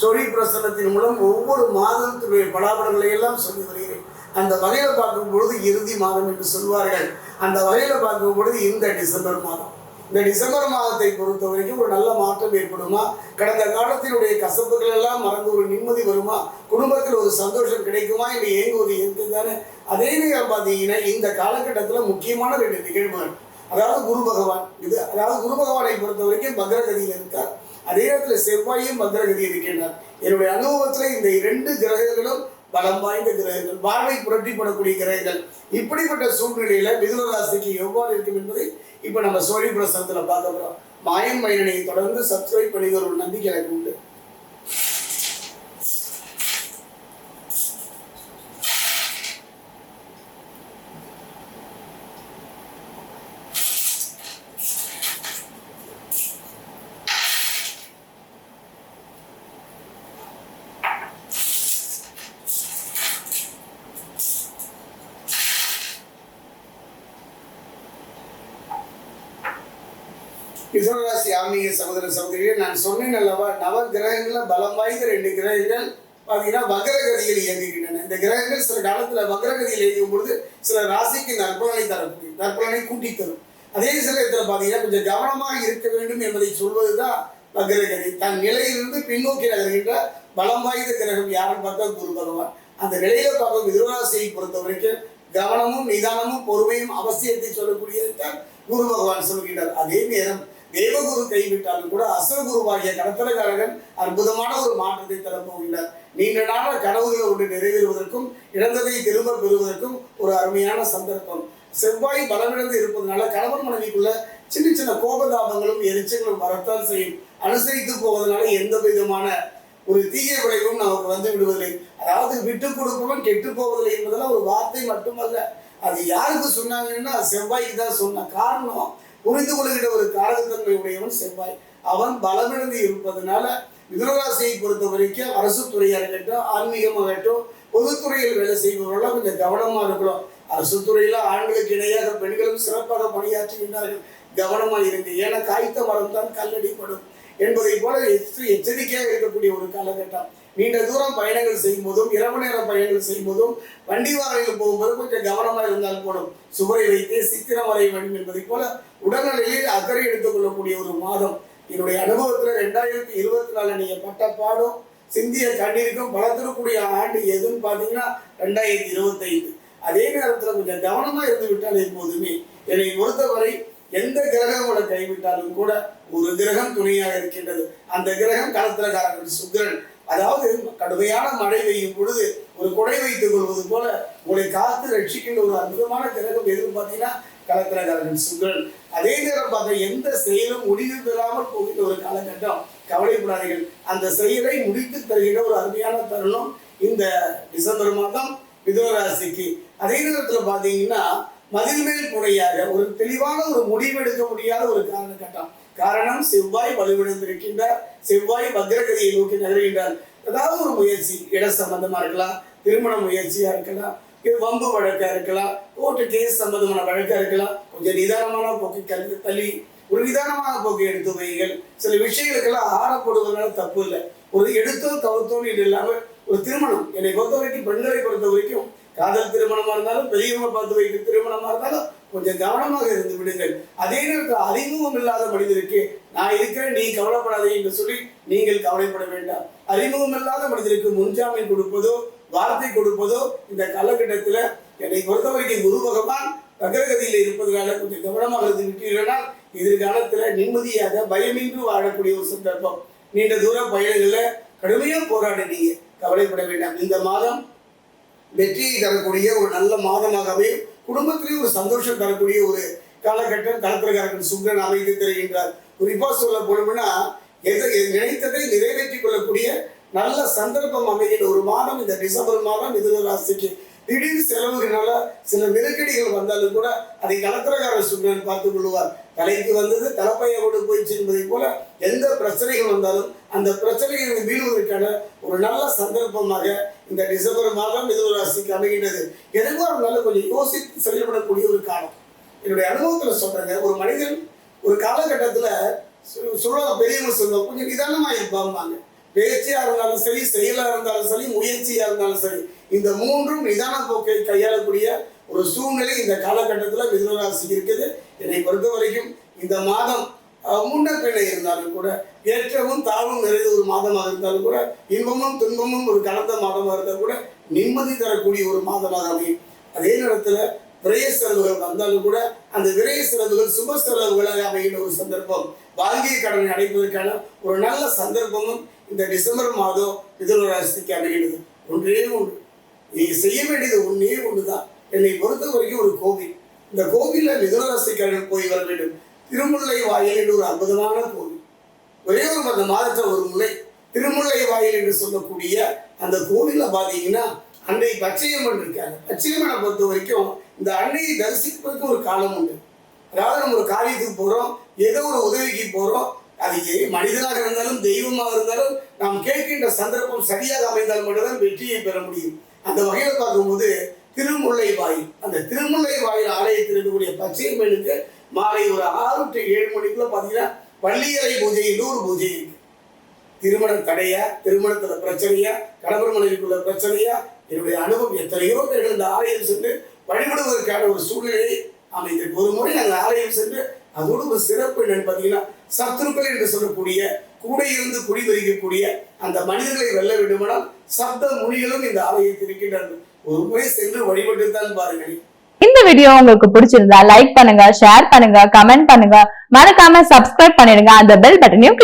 சொழி பிரசனத்தின் மூலம் ஒவ்வொரு மாதத்தினுடைய பலாபலங்களை எல்லாம் சொல்லி வருகிறேன். அந்த வகையில் பார்க்கும் பொழுது இறுதி மாதம் என்று சொல்வார்கள். அந்த வகையில் பார்க்கும் பொழுது இந்த டிசம்பர் மாதம். இந்த டிசம்பர் மாதத்தை பொறுத்த வரைக்கும் ஒரு நல்ல மாற்றம் ஏற்படுமா? கடந்த காலத்தினுடைய கசப்புகள் எல்லாம் மறந்து ஒரு நிம்மதி வருமா? குடும்பத்தில் ஒரு சந்தோஷம் கிடைக்குமா? என்று ஏங்குவது இயற்கை தானே. அதே நேரம் பார்த்தீங்கன்னா இந்த காலகட்டத்தில் முக்கியமான ரெண்டு நிகழ்வுகள். அதாவது குரு பகவான். இது அதாவது குரு பகவானை பொறுத்த வரைக்கும் பக்ரகதியில் இருக்கார். அதே நேரத்தில் செவ்வாயும் பக்ரகதி இருக்கின்றார் என்னுடைய அனுபவத்தில் இந்த இரண்டு கிரகங்களும் பலம் வாய்ந்த கிரகங்கள் வாழ்வை புரட்டிப்படக்கூடிய கிரகங்கள். இப்படிப்பட்ட சூழ்நிலையில மிதுனராசிக்கு எவ்வாறு இருக்கும் என்பதை இப்போ நம்ம சோழி பிரசனத்தில் பார்க்க போகிறோம் மாயன் மயனை தொடர்ந்து சப்ஸ்கிரைப் பண்ணி ஒரு நம்பிக்கை எனக்கு உண்டு. மிதுனராசி ஆன்மீக சகோதர சகோதரிகள் நான் சொன்னேன் அல்லவா நவ கிரகங்களில் பலம் வாய்ந்த ரெண்டு கிரகங்கள் பார்த்தீங்கன்னா வக்ரகதியில் இயங்குகின்றன. இந்த கிரகங்கள் சில காலத்தில் வக்ரகதியில் இயங்கும் பொழுது சில ராசிக்கு நற்பலனை தரக்கூடிய நற்பலனை கூட்டி தரும் அதே சமயத்தில் பார்த்தீங்கன்னா கொஞ்சம் கவனமாக இருக்க வேண்டும் என்பதை சொல்வதுதான் வக்ரகதி. தன் நிலையிலிருந்து பின்னோக்கி நகர்கின்ற பலம் வாய்ந்த கிரகம் யாரும் பார்த்தா குரு பகவான். அந்த நிலையில பார்க்கும் மிதுனராசியை பொறுத்த வரைக்கும் கவனமும் நிதானமும் பொறுமையும் அவசியத்தை சொல்லக்கூடியது தான் குரு பகவான் சொல்கின்றார். அதே நேரம் தேவகுரு கைவிட்டாலும் கூட அசுரகுருவாகிய கடத்தலகாரகன் அற்புதமான ஒரு மாற்றத்தை தரப்போகிறார் நீண்ட நாள கனவுகள் ஒன்று நிறைவேறுவதற்கும் இழந்ததை திரும்ப பெறுவதற்கும் ஒரு அருமையான சந்தர்ப்பம். செவ்வாய் பலமிழந்து இருப்பதனால கணவன் மனைவிக்குள்ள சின்ன சின்ன கோபதாபங்களும் எரிச்சல்களும் வரத்தான் செய்யும். அனுசரித்து போவதனால எந்த விதமான ஒரு தீய விளைவும் நமக்கு வந்து விடுவதில்லை. அதாவது விட்டு கொடுப்பவன் கெட்டு போவதில்லை என்பதெல்லாம் ஒரு வார்த்தை மட்டுமல்ல. அது யாருக்கு சொன்னாங்கன்னா செவ்வாய்க்கு தான் சொன்ன காரணம். புரிந்து கொள்கிற ஒரு காரகத்தன்மை உடையவன் செவ்வாய். அவன் பலமிழந்து இருப்பதனால மிதுனராசியை பொறுத்த வரைக்கும் அரசு துறையாக இருக்கட்டும் ஆன்மீகமாகட்டும் பொதுத்துறையில் வேலை செய்பவர்களாம் கொஞ்சம் கவனமா இருக்கணும். அரசு துறையில ஆண்களுக்கு இணையாக பெண்களும் சிறப்பாக பணியாற்றுகின்றார்கள். கவனமா இருங்க. ஏன்னா காய்த்த மரம் தான் கல்லடிப்படும் என்பதை போல எச்சரிக்கையாக இருக்கக்கூடிய ஒரு காலகட்டம். நீண்ட தூரம் பயணங்கள் செய்யும் போதும் இரவு நேர பயணங்கள் செய்யும் போதும் வண்டி வாகனங்கள் போகும்போது கொஞ்சம் கவனமா இருந்தால் போடும் சுவரை வைத்து சித்திரம் வரைய வேண்டும் என்பதை போல உடல்நிலையில் அக்கறை எடுத்துக்கொள்ளக்கூடிய ஒரு மாதம். என்னுடைய அனுபவத்துல ரெண்டாயிரத்தி இருபத்தி நாலு நீங்க பட்ட பாடும் சிந்திய கண்ணீருக்கும் பலத்திற்கூடிய ஆண்டு எதுன்னு பார்த்தீங்கன்னா ரெண்டாயிரத்தி இருபத்தைந்து. அதே நேரத்தில் கொஞ்சம் கவனமா இருந்து விட்டால் எப்போதுமே என்னை பொறுத்தவரை எந்த கிரகம் கூட கைவிட்டாலும் கூட ஒரு கிரகம் துணையாக இருக்கின்றது. அந்த கிரகம் களத்திரக்காரர்கள் சுக்கரன். அதாவது கடுமையான மழை பெய்யும் பொழுது ஒரு குடை வைத்துக் கொள்வது போல உங்களை காத்து ரட்சிக்கின்ற ஒரு அற்புதமான கிரகம் எதுன்னு பார்த்தீங்கன்னா கலத்திரகாரன் சுக்கிரன் அதே நேரம் பார்த்தா எந்த செயலும் முடிவு பெறாமல் போகின்ற ஒரு காலகட்டம். கவலைப்படாதீர்கள். அந்த செயலை முடித்து தருகின்ற ஒரு அருமையான தருணம் இந்த டிசம்பர் மாதம் மிதுனராசிக்கு. அதே நேரத்தில் பார்த்தீங்கன்னா மதில் மேல் ஒரு தெளிவான ஒரு முடிவெடுக்க முடியாத ஒரு காலகட்டம். காரணம் செவ்வாய் வலுவிழந்திருக்கின்றார் செவ்வாய் பக்ரகதியை நோக்கி நகர்கின்றார் ஏதாவது ஒரு முயற்சி இட சம்பந்தமா இருக்கலாம் திருமண முயற்சியா இருக்கலாம் இது வம்பு வழக்கா இருக்கலாம் கோர்ட்டு கேஸ் சம்பந்தமான வழக்கா இருக்கலாம் கொஞ்சம் நிதானமான போக்கு கல்வி தள்ளி ஒரு நிதானமான போக்கு எடுத்து வைங்கள் சில விஷயங்களுக்கெல்லாம் ஆறப்படுவதனால தப்பு இல்லை ஒரு எடுத்தோ கவுத்தோன்னு இது இல்லாமல் ஒரு திருமணம் என்னை பொறுத்த வரைக்கும் பெண்களை பொறுத்த வரைக்கும் காதல் திருமணமா இருந்தாலும் பெரியவங்க பார்த்து வைக்கிற திருமணமா இருந்தாலும் கொஞ்சம் கவனமாக இருந்து விடுங்கள். அதே நேரத்தில் அறிமுகம் இல்லாத மனிதருக்கு நான் இருக்கிறேன் நீ கவலைப்படாதே என்று சொல்லி நீங்கள் கவலைப்பட வேண்டாம். அறிமுகம் இல்லாத மனிதருக்கு முன்ஜாமீன் கொடுப்பதோ வார்த்தை கொடுப்பதோ இந்த காலகட்டத்தில் என்னை பொறுத்த வரைக்கும் குரு பகவான் வக்ரகதியில் இருப்பதனால கொஞ்சம் கவனமாக இருந்து விட்டீர்களால் எதிர்காலத்தில் நிம்மதியாக பயமின்றி வாழக்கூடிய ஒரு சந்தர்ப்பம். நீண்ட தூர பயணங்களில் கடுமையாக போராடினீங்க கவலைப்பட வேண்டாம். இந்த மாதம் வெற்றியை தரக்கூடிய ஒரு நல்ல மாதமாகவே குடும்பத்திலேயே ஒரு சந்தோஷம் தரக்கூடிய ஒரு காலகட்டம் கலத்திரக்காரர்கள் சுக்கரன் அமைத்து தருகின்றார். குறிப்பாக சொல்ல போனோம்னா எதை நினைத்ததை நிறைவேற்றிக் கொள்ளக்கூடிய நல்ல சந்தர்ப்பம் அமைகின்ற ஒரு மாதம் இந்த டிசம்பர் மாதம் மிதுன ராசிக்கு திடீர் செலவுகளால சில நெருக்கடிகள் வந்தாலும் கூட அதை கலத்திரகார சுப்ரன் பார்த்துக் கொள்வார். தலைக்கு வந்தது தலைப்பையோடு போயிடுச்சு என்பதை போல எந்த பிரச்சனைகள் வந்தாலும் அந்த பிரச்சனைகளை மீளுவதற்கான ஒரு நல்ல சந்தர்ப்பமாக இந்த டிசம்பர் மாதம் மிதுன ராசிக்கு அமைகின்றது எதுவும் இருந்தாலும் கொஞ்சம் யோசித்து செயல்படக்கூடிய ஒரு காலம். என்னுடைய அனுபவத்தில் சொல்றேங்க ஒரு மனிதன் ஒரு காலகட்டத்தில் சு- சொல்லுவாங்க பெரியவங்க சொல்லுவாங்க கொஞ்சம் நிதானமாக இருப்பாங்க பேச்சியாக இருந்தாலும் சரி செயலாக இருந்தாலும் சரி முயற்சியாக இருந்தாலும் சரி. இந்த மூன்றும் நிதான போக்கை கையாளக்கூடிய ஒரு சூழ்நிலை இந்த காலகட்டத்தில் மிதுனராசி இருக்குது. என்னை பொறுத்த வரைக்கும் இந்த மாதம் அஹ், முன்ன இருந்தாலும் கூட ஏற்றமும் தாழ்வும் நிறைந்த ஒரு மாதமாக இருந்தாலும் கூட இன்பமும் துன்பமும் ஒரு கலந்த மாதமாக இருந்தால் கூட நிம்மதி தரக்கூடிய ஒரு மாதமாக அமையும். அதே நேரத்தில் விரய செலவுகள் வந்தாலும் கூட அந்த விரய செலவுகள் சுப செலவுகளாக அமைகின்ற ஒரு சந்தர்ப்பம். வாங்கிய கடனை அடைப்பதற்கான ஒரு நல்ல சந்தர்ப்பமும் இந்த டிசம்பர் மாதம் மிதுன ராசிக்கு அமைகிறது ஒன்றே ஒன்று. நீங்கள் செய்ய வேண்டியது ஒன்றே தான் என்னை பொறுத்த வரைக்கும் ஒரு கோவில். இந்த கோவிலில் மிதுன போய் வர வேண்டும். திருமுல்லை வாயில் என்று ஒரு அற்புதமான கோவில். ஒரே ஒரு அந்த மாதத்தில் ஒரு முறை திருமுல்லை வாயில் என்று சொல்லக்கூடிய அந்த கோவிலில் பார்த்தீங்கன்னா அன்னை பச்சையம்மன் இருக்காங்க. பச்சையம்மனை பொறுத்த வரைக்கும் இந்த அன்னையை தரிசிப்பதற்கு ஒரு காலம் உண்டு. அதாவது நம்ம ஒரு காரியத்துக்கு போகிறோம் ஏதோ ஒரு உதவிக்கு போகிறோம் அது மனிதனாக இருந்தாலும் தெய்வமாக இருந்தாலும் நாம் கேட்கின்ற சந்தர்ப்பம் சரியாக அமைந்தால் மட்டும்தான் வெற்றியை பெற முடியும். அந்த வகையில் பார்க்கும்போது திருமுல்லை வாயில் அந்த திருமுல்லை வாயில் ஆலயத்தில் இருக்கக்கூடிய பச்சையம்மனுக்கு மாலை ஒரு ஆறு டு ஏழு மணிக்குள்ள பார்த்தீங்கன்னா பள்ளியறை பூஜை நூறு பூஜை இருக்கு. திருமணம் தடையா? திருமணத்துல பிரச்சனையா? கணவர் மனைவிக்குள்ள பிரச்சனையா? என்னுடைய அனுபவம் எத்தனையோ பேர்கள் இந்த ஆலயம் சென்று வழிபடுவதற்கான ஒரு சூழ்நிலை அமைந்திருக்கு ஒரு முறை நாங்கள் ஆலயம் சென்று அதோடு ஒரு சிறப்பு என்னன்னு பார்த்தீங்கன்னா சத்துருக்கள் என்று சொல்லக்கூடிய கூட இருந்து குடி வருகக்கூடிய அந்த மனிதர்களை வெல்ல வேண்டுமானால் சப்த முனிகளும் இந்த ஆலயத்தில் இருக்கின்றார்கள். ஒரு முறை சென்று வழிபட்டு தான் பாருங்கள். இந்த வீடியோ உங்களுக்கு பிடிச்சிருந்தா லைக் பண்ணுங்க ஷேர் பண்ணுங்க கமெண்ட் பண்ணுங்க. மறக்காம சப்ஸ்கிரைப் பண்ணிடுங்க. அந்த பெல் பட்டனையும்